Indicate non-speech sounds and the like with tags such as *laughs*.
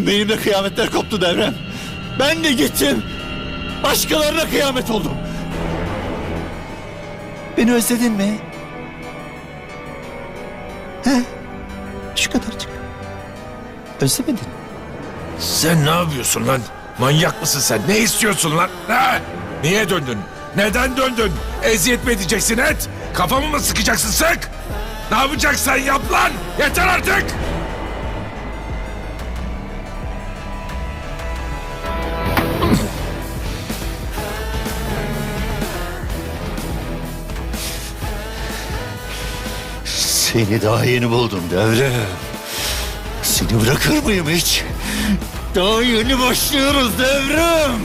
*laughs* Benim de kıyametler koptu devrem. Ben de gittim. Başkalarına kıyamet oldum. Beni özledin mi? He? Şu kadarcık. Özlemedin mi? Sen ne yapıyorsun lan? Manyak mısın sen? Ne istiyorsun lan? Ha? Niye döndün? Neden döndün? Eziyet mi edeceksin et? Kafamı mı sıkacaksın sık? Ne yapacaksan yap lan! Yeter artık! Seni daha yeni buldum devrem. Seni bırakır mıyım hiç? Daha yeni başlıyoruz devrem.